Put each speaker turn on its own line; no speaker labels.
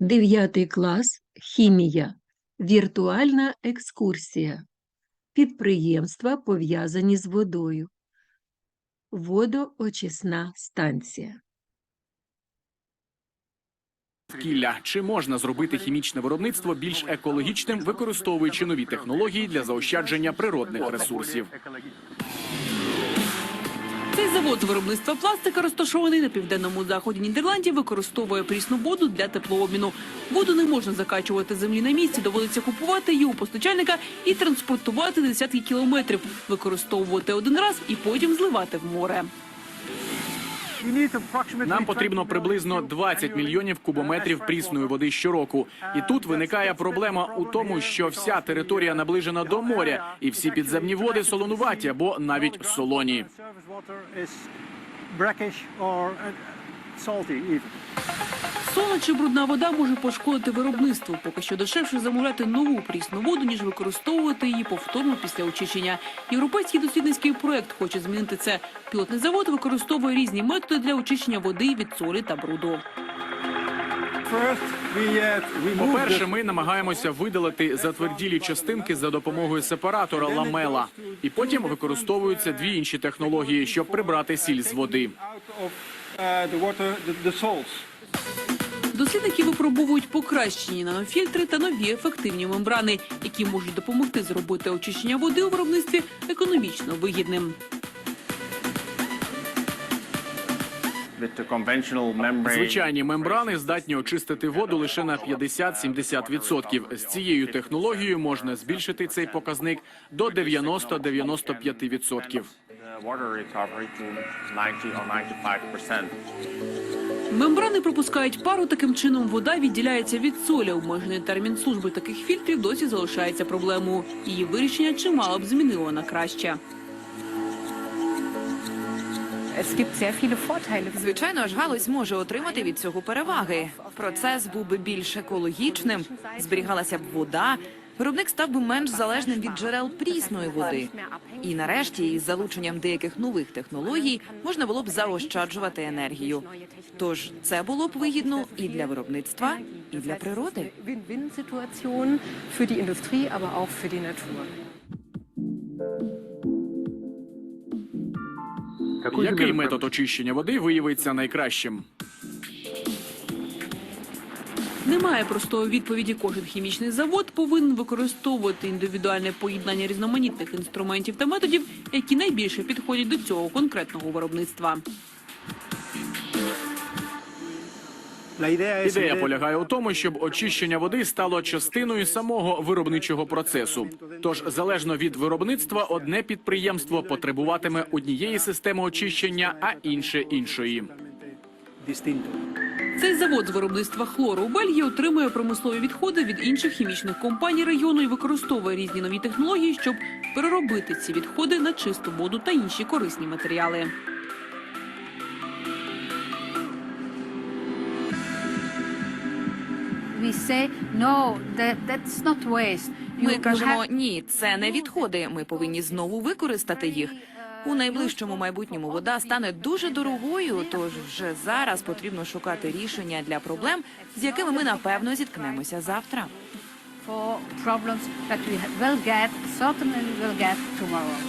Дев'ятий клас хімія. Віртуальна екскурсія. Підприємства пов'язані з водою. Водоочисна станція.
довкілля. Чи можна зробити хімічне виробництво більш екологічним, використовуючи нові технології для заощадження природних ресурсів?
Завод виробництва пластика, розташований на південному заході Нідерландів, використовує прісну воду для теплообміну. Воду не можна закачувати землі на місці, доводиться купувати її у постачальника і транспортувати десятки кілометрів, використовувати один раз і потім зливати в море.
Нам потрібно приблизно 20 мільйонів кубометрів прісної води щороку. І тут виникає проблема у тому, що вся територія наближена до моря, і всі підземні води солонуваті або навіть солоні.
salty even.
Солона чи брудна вода може пошкодити виробництво. Поки що дешевше замовляти нову прісну воду, ніж використовувати її повторно після очищення. Європейський дослідницький проект хоче змінити це. Пілотний завод використовує різні методи для очищення води від солі та бруду.
По-перше, ми намагаємося видалити затверділі частинки за допомогою сепаратора ламела, і потім використовуються дві інші технології, щоб прибрати сіль з води.
Дослідники випробовують покращені нанофільтри та нові ефективні мембрани, які можуть допомогти зробити очищення води у виробництві економічно вигідним.
Звичайні мембрани здатні очистити воду лише на 50-70%. З цією технологією можна збільшити цей показник до 90-95%.
The water recovery to 90 or 95 percent.
Мембрани пропускають пару. Таким чином вода відділяється від солі. Обмежений термін служби таких фільтрів досі залишається проблемою. Її вирішення чимало б змінило на краще.
Звичайно ж, галузь може отримати від цього переваги. Процес був би більш екологічним, зберігалася б вода. Виробник став би менш залежним від джерел прісної води. І нарешті, із залученням деяких нових технологій, можна було б заощаджувати енергію. Тож це було б вигідно і для виробництва, і для природи.
Який метод очищення води виявиться найкращим?
Немає простої відповіді. Кожен хімічний завод повинен використовувати індивідуальне поєднання різноманітних інструментів та методів, які найбільше підходять до цього конкретного виробництва.
Ідея полягає у тому, щоб очищення води стало частиною самого виробничого процесу. Тож, залежно від виробництва, одне підприємство потребуватиме однієї системи очищення, а інше іншої.
Цей завод з виробництва хлору у Бельгії отримує промислові відходи від інших хімічних компаній регіону і використовує різні нові технології, щоб переробити ці відходи на чисту воду та інші корисні матеріали.
Ми кажемо ні, це не відходи. Ми повинні знову використати їх. У найближчому майбутньому вода стане дуже дорогою, тож вже зараз потрібно шукати рішення для проблем, з якими ми напевно зіткнемося завтра.
problems that we will get certainly will get tomorrow